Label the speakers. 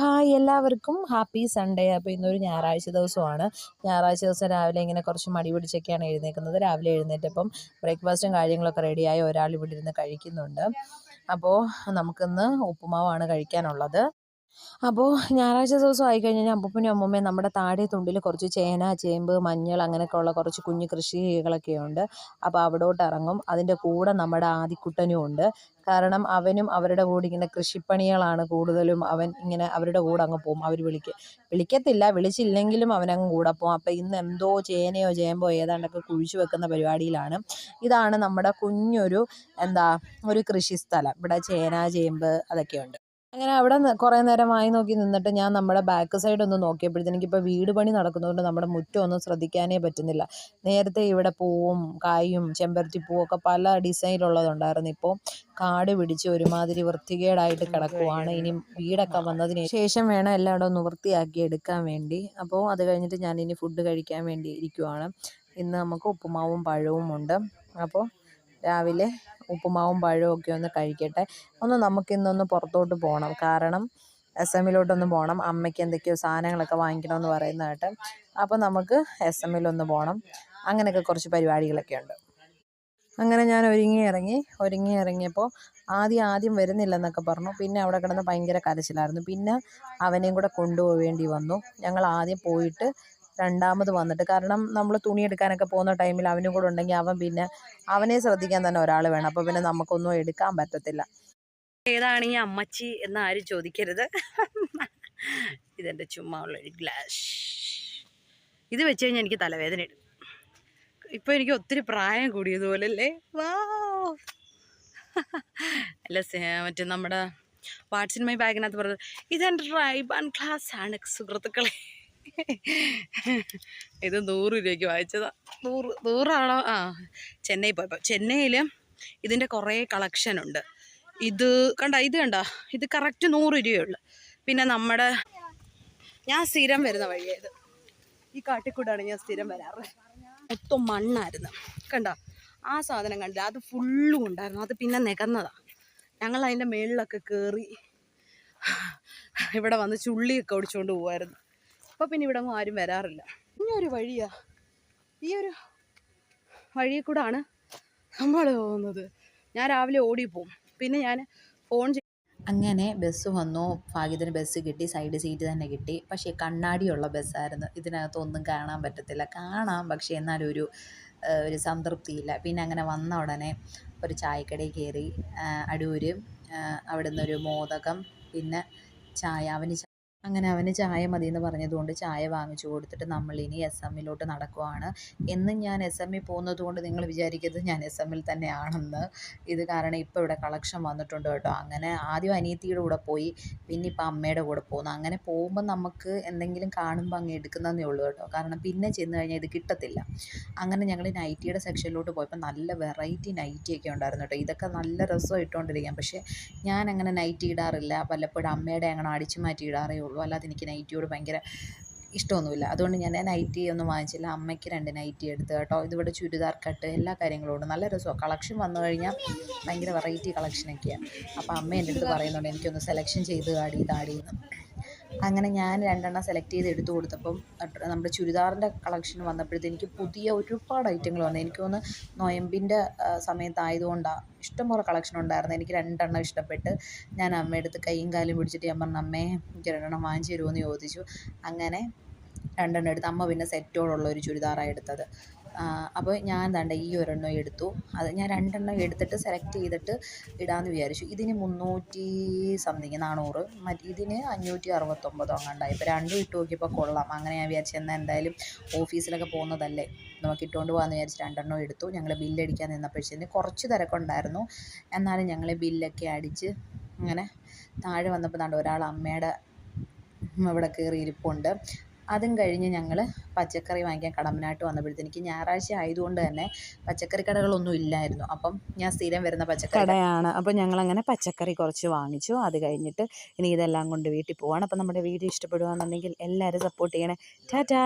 Speaker 1: Hi എല്ലാവർക്കും. Happy Sunday. അപ്പോൾ ഇന്നൊരു ഞായറാഴ്ച ദിവസമാണ്. ഞായറാഴ്ച ദിവസം രാവിലെ ഇങ്ങനെ കുറച്ച് മടി പിടിച്ചൊക്കെയാണ് എഴുന്നേൽക്കുന്നത് രാവിലെ എഴുന്നേറ്റപ്പം ബ്രേക്ക്ഫാസ്റ്റും കാര്യങ്ങളൊക്കെ റെഡിയായി ഒരാൾ ഇവിടെ ഇരുന്ന് കഴിക്കുന്നുണ്ട്. അപ്പോൾ നമുക്കിന്ന് ഉപ്പുമാവാണ് കഴിക്കാനുള്ളത്. അപ്പോൾ ഞായറാഴ്ച ദിവസം ആയിക്കഴിഞ്ഞാൽ അപ്പൂപ്പനും അമ്മൂമ്മയും നമ്മുടെ താടി തുണ്ടിൽ കുറച്ച് ചേന ചേമ്പ് മഞ്ഞൾ അങ്ങനെയൊക്കെ ഉള്ള കുറച്ച് കുഞ്ഞു കൃഷികളൊക്കെ ഉണ്ട് അപ്പോൾ അവിടോട്ട് ഇറങ്ങും. അതിന്റെ കൂടെ നമ്മുടെ ആദിക്കുട്ടനും ഉണ്ട്. കാരണം അവനും അവരുടെ കൂടെ ഇങ്ങനെ കൃഷിപ്പണികളാണ് കൂടുതലും അവൻ ഇങ്ങനെ അവരുടെ കൂടെ അങ്ങ് പോകും. അവർ വിളിക്ക വിളിക്കത്തില്ല. വിളിച്ചില്ലെങ്കിലും അവനങ്ങ് കൂടെ പോകും. അപ്പോൾ ഇന്ന് എന്തോ ചേനയോ ചേമ്പോ ഏതാണ്ടൊക്കെ കുഴിച്ചു വെക്കുന്ന പരിപാടിയിലാണ്. ഇതാണ് നമ്മുടെ കുഞ്ഞൊരു എന്താ ഒരു കൃഷിസ്ഥലം ഇവിടെ ചേന ചേമ്പ് അതൊക്കെയുണ്ട്. അങ്ങനെ അവിടെ കുറേ നേരം വായി നോക്കി നിന്നിട്ട് ഞാൻ നമ്മുടെ ബാക്ക് സൈഡ് ഒന്ന് നോക്കിയപ്പോഴത്തേക്ക് ഇപ്പോൾ വീട് പണി നടക്കുന്നതുകൊണ്ട് നമ്മുടെ മുറ്റം ഒന്നും ശ്രദ്ധിക്കാനേ പറ്റുന്നില്ല. നേരത്തെ ഇവിടെ പൂവും കായും ചെമ്പരത്തി പൂവൊക്കെ പല ഡിസൈനിലുള്ളതുണ്ടായിരുന്നു ഇപ്പോൾ കാട് പിടിച്ച് ഒരുമാതിരി വൃത്തികേടായിട്ട് കിടക്കുവാണ്. ഇനി വീടൊക്കെ വന്നതിന് ശേഷം വേണം എല്ലാം ഒന്ന് വൃത്തിയാക്കി എടുക്കാൻ വേണ്ടി. അപ്പോൾ അത് കഴിഞ്ഞിട്ട് ഞാൻ ഇനി ഫുഡ് കഴിക്കാൻ വേണ്ടി ഇരിക്കുവാണ്. ഇന്ന് നമുക്ക് ഉപ്പുമാവും പഴവും ഉണ്ട്. അപ്പോൾ രാവിലെ ഉപ്പുമാവും പഴവും ഒക്കെ ഒന്ന് കഴിക്കട്ടെ. ഒന്ന് നമുക്കിന്നൊന്ന് പുറത്തോട്ട് പോകണം കാരണം എസ് എമ്മിലോട്ടൊന്ന് പോകണം അമ്മയ്ക്ക് എന്തൊക്കെയോ സാധനങ്ങളൊക്കെ വാങ്ങിക്കണമെന്ന് പറയുന്ന കേട്ട് അപ്പോൾ നമുക്ക് എസ് എമ്മിലൊന്ന് പോകണം അങ്ങനെയൊക്കെ കുറച്ച് പരിപാടികളൊക്കെ ഉണ്ട്. അങ്ങനെ ഞാൻ ഒരുങ്ങി ഇറങ്ങി ഒരുങ്ങി ഇറങ്ങിയപ്പോൾ ആദ്യം ആദ്യം വരുന്നില്ലെന്നൊക്കെ പറഞ്ഞു. പിന്നെ അവിടെ കിടന്ന് ഭയങ്കര കരച്ചിലായിരുന്നു. പിന്നെ അവനെയും കൂടെ കൊണ്ടുപോവേണ്ടി വന്നു. ഞങ്ങൾ ആദ്യം പോയിട്ട് രണ്ടാമത് വന്നിട്ട്. കാരണം നമ്മൾ തുണി എടുക്കാനൊക്കെ പോകുന്ന ടൈമിൽ അവനും കൂടെ ഉണ്ടെങ്കിൽ അവൻ പിന്നെ അവനെ ശ്രദ്ധിക്കാൻ തന്നെ ഒരാൾ വേണം. അപ്പോൾ പിന്നെ നമുക്കൊന്നും എടുക്കാൻ പറ്റത്തില്ല.
Speaker 2: ഏതാണ് ഈ അമ്മച്ചി എന്ന് ആരും ചോദിക്കരുത്. ഇതെന്റെ ചുമ്മാ ഉള്ളൊരു ഗ്ലാസ് ഇത് വെച്ച് കഴിഞ്ഞാൽ എനിക്ക് തലവേദന ഇടും. ഇപ്പോൾ എനിക്ക് ഒത്തിരി പ്രായം കൂടിയതുപോലെ അല്ലേ? വാ. അല്ല മറ്റേ നമ്മുടെ വാട്സിൻ മൈ ബാഗിനകത്ത് പറഞ്ഞത് ഇതെന്റെ റൈബാൻ ആണ് സുഹൃത്തുക്കളെ. ഇത് നൂറ് രൂപയ്ക്ക് വാങ്ങിച്ചതാ നൂറ് നൂറാണോ? ആ ചെന്നൈ പോയപ്പോൾ ചെന്നൈയിൽ ഇതിന്റെ കുറേ കളക്ഷൻ ഉണ്ട്. ഇത് കണ്ട ഇത് കണ്ട? ഇത് കറക്റ്റ് നൂറ് രൂപയുള്ളു. പിന്നെ നമ്മുടെ ഞാൻ സ്ഥിരം വരുന്ന വഴിയായത് ഈ കാട്ടിക്കൂടാണ് ഞാൻ സ്ഥിരം വരാറ്. മൊത്തം മണ്ണായിരുന്നു. കണ്ട? ആ സാധനം കണ്ടില്ല. അത് ഫുള്ളും ഉണ്ടായിരുന്നു. അത് പിന്നെ നികന്നതാ. ഞങ്ങൾ അതിന്റെ മേളിലൊക്കെ കയറി ഇവിടെ വന്ന് ചുള്ളിയൊക്കെ ഒടിച്ചുകൊണ്ട് പോകുമായിരുന്നു അപ്പോൾ പിന്നെ ഇവിടെ ഒന്നും ആരും വരാറില്ല. ഇനി ഒരു വഴിയാ. ഈ ഒരു വഴിയിൽ കൂടാണ് നമ്മൾ പോകുന്നത്. ഞാൻ രാവിലെ ഓടിപ്പോവും പിന്നെ ഞാൻ ഫോൺ
Speaker 1: അങ്ങനെ ബസ് വന്നു. ഭാഗ്യത്തിന് ബസ് കിട്ടി. സൈഡ് സീറ്റ് തന്നെ കിട്ടി. പക്ഷേ കണ്ണാടിയുള്ള ബസ്സായിരുന്നു ഇതിനകത്ത് ഒന്നും കാണാൻ പറ്റത്തില്ല. കാണാം. പക്ഷേ എന്നാലും ഒരു ഒരു സംതൃപ്തിയില്ല. പിന്നെ അങ്ങനെ വന്ന ഉടനെ ഒരു ചായക്കടയിൽ കയറി അടൂര് അവിടെ ഒരു മോദകം പിന്നെ ചായ അവന് അങ്ങനെ അവന് ചായ മതി എന്ന് പറഞ്ഞതുകൊണ്ട് ചായ വാങ്ങിച്ചു കൊടുത്തിട്ട് നമ്മൾ ഇനി എസ് എമ്മിലോട്ട് നടക്കുവാണ്. എന്നും ഞാൻ എസ് എമ്മിൽ പോകുന്നത് കൊണ്ട് നിങ്ങൾ വിചാരിക്കരുത് ഞാൻ എസ് എമ്മിൽ തന്നെയാണെന്ന്. ഇത് കാരണം ഇപ്പോൾ ഇവിടെ കളക്ഷൻ വന്നിട്ടുണ്ട് കേട്ടോ. അങ്ങനെ ആദ്യം അനിയത്തിയുടെ കൂടെ പോയി പിന്നെ ഇപ്പം അമ്മയുടെ കൂടെ പോകുന്നു. അങ്ങനെ പോകുമ്പോൾ നമുക്ക് എന്തെങ്കിലും കാണുമ്പോൾ അങ്ങ് എടുക്കുന്നതേ ഉള്ളൂ കേട്ടോ. കാരണം പിന്നെ ചെന്ന് കഴിഞ്ഞാൽ ഇത് കിട്ടത്തില്ല. അങ്ങനെ ഞങ്ങൾ നൈറ്റിയുടെ സെക്ഷനിലോട്ട് പോയപ്പോൾ നല്ല വെറൈറ്റി നൈറ്റിയൊക്കെ ഉണ്ടായിരുന്നു കേട്ടോ. ഇതൊക്കെ നല്ല രസം ഇട്ടുകൊണ്ടിരിക്കാം പക്ഷേ ഞാൻ അങ്ങനെ നൈറ്റി ഇടാറില്ല. വല്ലപ്പോഴും അമ്മയുടെ അങ്ങനെ അടിച്ചു മാറ്റി ഇടാറേ ഉള്ളൂ. അല്ലാതെ എനിക്ക് നൈറ്റിയോട് ഭയങ്കര ഇഷ്ടമൊന്നുമില്ല. അതുകൊണ്ട് ഞാൻ നൈറ്റി ഒന്നും വാങ്ങിച്ചില്ല. അമ്മയ്ക്ക് രണ്ട് നൈറ്റി എടുത്ത് കേട്ടോ. ഇതിവിടെ ചുരിദാർ കട്ട് എല്ലാ കാര്യങ്ങളും നല്ല രസമാണ് കളക്ഷൻ വന്നു കഴിഞ്ഞാൽ ഭയങ്കര വെറൈറ്റി കളക്ഷനൊക്കെയാണ് അപ്പോൾ അമ്മ എന്റെ അടുത്ത് പറയുന്നുണ്ട് എനിക്കൊന്ന് സെലക്ഷൻ ചെയ്ത് താടി താടി എന്ന്. അങ്ങനെ ഞാൻ രണ്ടെണ്ണം സെലക്ട് ചെയ്ത് എടുത്തു കൊടുത്തപ്പം നമ്മുടെ ചുരിദാറിന്റെ കളക്ഷൻ വന്നപ്പോഴത്തേക്ക് പുതിയ ഒരുപാട് ഐറ്റങ്ങൾ വന്നു. എനിക്ക് തോന്നുന്നു നൊയമ്പിന്റെ സമയത്തായതുകൊണ്ടാണ് ഇഷ്ടംപോലെ കളക്ഷൻ ഉണ്ടായിരുന്നു. എനിക്ക് രണ്ടെണ്ണം ഇഷ്ടപ്പെട്ട് ഞാൻ അമ്മയെടുത്ത് കൈയും കാലും പിടിച്ചിട്ട് ഞാൻ പറഞ്ഞു അമ്മേ എനിക്ക് രണ്ടെണ്ണം വാങ്ങിച്ചു തരുമോ എന്ന് ചോദിച്ചു. അങ്ങനെ രണ്ടെണ്ണം എടുത്ത് അമ്മ പിന്നെ സെറ്റോടുള്ള ഒരു ചുരിദാറാണ് എടുത്തത്. അപ്പോൾ ഞാൻ ദാണ്ട ഈ ഒരെണ്ണം എടുത്തു. അത് ഞാൻ രണ്ടെണ്ണം എടുത്തിട്ട് സെലക്ട് ചെയ്തിട്ട് ഇടാമെന്ന് വിചാരിച്ചു. ഇതിന് മുന്നൂറ്റി സംതിങ് നാനൂറ്. മറ്റ് ഇതിന് അഞ്ഞൂറ്റി അറുപത്തൊമ്പതോ അങ്ങാണ്ടായി ഇപ്പോൾ രണ്ടും ഇട്ട് നോക്കിയപ്പോൾ കൊള്ളാം. അങ്ങനെ ഞാൻ വിചാരിച്ചു എന്നാൽ എന്തായാലും ഓഫീസിലൊക്കെ പോകുന്നതല്ലേ. നമുക്ക് ഇട്ടുകൊണ്ട് പോകാമെന്ന് വിചാരിച്ച് രണ്ടെണ്ണം എടുത്തു. ഞങ്ങൾ ബില്ലടിക്കാൻ നിന്നപ്പോഴത്തേന് കുറച്ച് തിരക്കുണ്ടായിരുന്നു എന്നാലും ഞങ്ങൾ ബില്ലൊക്കെ അടിച്ച് അങ്ങനെ താഴെ വന്നപ്പോൾ നാണ്ട് ഒരാൾ അമ്മയുടെ ഇവിടെ കയറി ഇരിപ്പുണ്ട് അതും കഴിഞ്ഞ് ഞങ്ങൾ പച്ചക്കറി വാങ്ങിക്കാൻ കടമ്പനാട്ട് വന്നപ്പോഴത്തേക്ക് ഞായറാഴ്ച ആയതുകൊണ്ട് തന്നെ പച്ചക്കറി കടകളൊന്നും ഇല്ലായിരുന്നു. അപ്പം ഞാൻ സ്ഥിരം വരുന്ന പച്ചക്കറി കടയാണ്. അപ്പോൾ ഞങ്ങളങ്ങനെ പച്ചക്കറി കുറച്ച് വാങ്ങിച്ചു. അത് കഴിഞ്ഞിട്ട് ഇനി ഇതെല്ലാം കൊണ്ട് വീട്ടിൽ പോവാണ്. അപ്പം നമ്മുടെ വീഡിയോ ഇഷ്ടപ്പെടുകയാണെന്നുണ്ടെങ്കിൽ എല്ലാവരും സപ്പോർട്ട് ചെയ്യണേ. ടാറ്റാ!